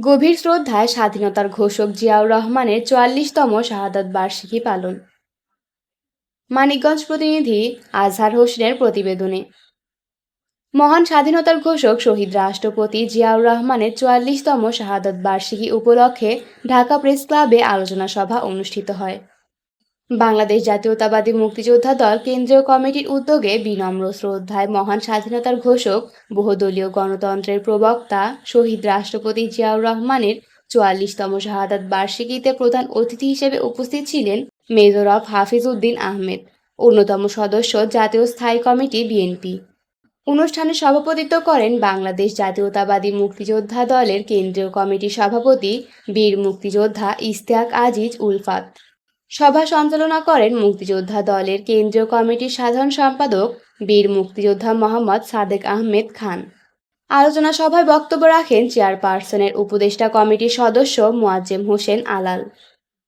গভীর শ্রদ্ধায় স্বাধীনতার ঘোষক জিয়াউর রহমানের চুয়াল্লিশতম শাহাদত বার্ষিকী পালন। মানিকগঞ্জ প্রতিনিধি আজহার হোসেনের প্রতিবেদনে। মহান স্বাধীনতার ঘোষক শহীদ রাষ্ট্রপতি জিয়াউর রহমানের চুয়াল্লিশতম শাহাদত বার্ষিকী উপলক্ষে ঢাকা প্রেস ক্লাবে আলোচনা সভা অনুষ্ঠিত হয়। বাংলাদেশ জাতীয়তাবাদী মুক্তিযোদ্ধা দল কেন্দ্রীয় কমিটির উদ্যোগে বিনম্র শ্রদ্ধায় মহান স্বাধীনতার ঘোষক, বহুদলীয় গণতন্ত্রের প্রবক্তা, শহীদ রাষ্ট্রপতি জিয়াউর রহমানের চুয়াল্লিশতম শাহাদাত বার্ষিকীতে প্রধান অতিথি হিসেবে উপস্থিত ছিলেন মেজর অফ হাফিজ উদ্দিন আহমেদ, অন্যতম সদস্য জাতীয় স্থায়ী কমিটি বিএনপি। অনুষ্ঠানে সভাপতিত্ব করেন বাংলাদেশ জাতীয়তাবাদী মুক্তিযোদ্ধা দলের কেন্দ্রীয় কমিটির সভাপতি, বীর মুক্তিযোদ্ধা ইস্তেয়াক আজিজ উলফাত। সভা সঞ্চালনা করেন মুক্তিযোদ্ধা দলের কেন্দ্রীয় কমিটির সাধারণ সম্পাদক বীর মুক্তিযোদ্ধা মোহাম্মদ সাদেক আহমেদ খান। আলোচনা সভায় বক্তব্য রাখেন চেয়ারপারসনের উপদেষ্টা কমিটির সদস্য মোয়াজ্জেম হোসেন আলাল।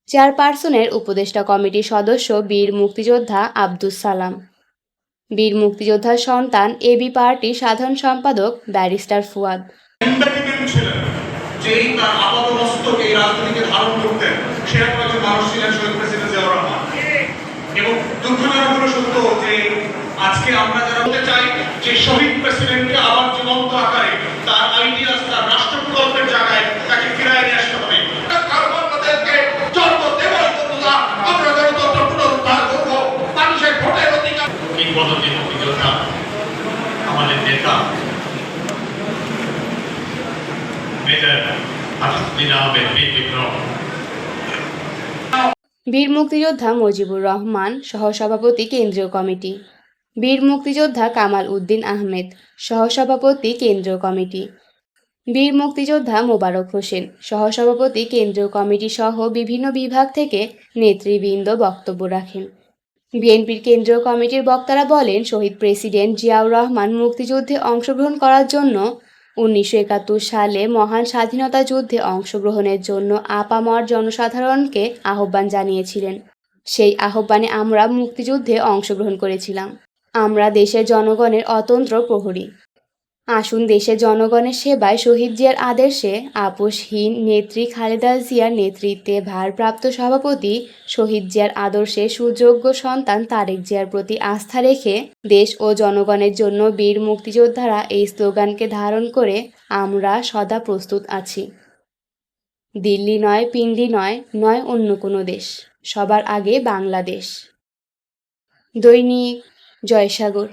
চেয়ারপারসনের উপদেষ্টা কমিটির সদস্য বীর মুক্তিযোদ্ধা আব্দুস সালাম। বীর মুক্তিযোদ্ধার সন্তান এবি পার্টির সাধারণ সম্পাদক ব্যারিস্টার ফুয়াদ। যেই তার আপাত এই রাজনীতিকে ধারণ করতেন সেরকম একজন মানুষ ছিলেন শহীদ প্রেসিডেন্ট জিয়াউর রহমান এবং দুঃখজনক সত্য যে আজকে আমরা যারা বলতে চাই যে শহীদ প্রেসিডেন্টকে আবার জীবন্ত আকারে তার আইডিয়াস, তার রাষ্ট্র প্রকল্পের জায়গায় তাকে ফিরায় নিয়ে আসতে হবে। আমাদের নেতা মেজর আসাদুদ্দিন আহমেদ বিক্রম বীর মুক্তিযোদ্ধা মুজিবুর রহমান, সহসভাপতি কেন্দ্রীয় কমিটি। বীর মুক্তিযোদ্ধা কামাল উদ্দিন আহমেদ, সহসভাপতি কেন্দ্রীয় কমিটি। বীর মুক্তিযোদ্ধা মোবারক হোসেন, সহসভাপতি কেন্দ্রীয় কমিটি সহ বিভিন্ন বিভাগ থেকে নেতৃবৃন্দ বক্তব্য রাখেন। বিএনপির কেন্দ্রীয় কমিটির বক্তারা বলেন, শহীদ প্রেসিডেন্ট জিয়াউর রহমান মুক্তিযুদ্ধে অংশগ্রহণ করার জন্য উনিশশো একাত্তর সালে মহান স্বাধীনতা যুদ্ধে অংশগ্রহণের জন্য আপামর জনসাধারণকে আহ্বান জানিয়েছিলেন। সেই আহ্বানে আমরা মুক্তিযুদ্ধে অংশগ্রহণ করেছিলাম। আমরা দেশের জনগণের অতন্ত্র প্রহরী। আসুন দেশের জনগণের সেবায় শহীদ জিয়ার আদেশে আপোষহীন নেত্রী খালেদা জিয়ার নেতৃত্বে ভারপ্রাপ্ত সভাপতি শহীদ জিয়ার আদর্শে সুযোগ্য সন্তান তারেক জিয়ার প্রতি আস্থা রেখে দেশ ও জনগণের জন্য বীর মুক্তিযোদ্ধারা এই স্লোগানকে ধারণ করে আমরা সদা প্রস্তুত আছি। দিল্লি নয়, পিন্ডি নয় নয় অন্য কোনো দেশ, সবার আগে বাংলাদেশ। দৈনিক জয়সাগর।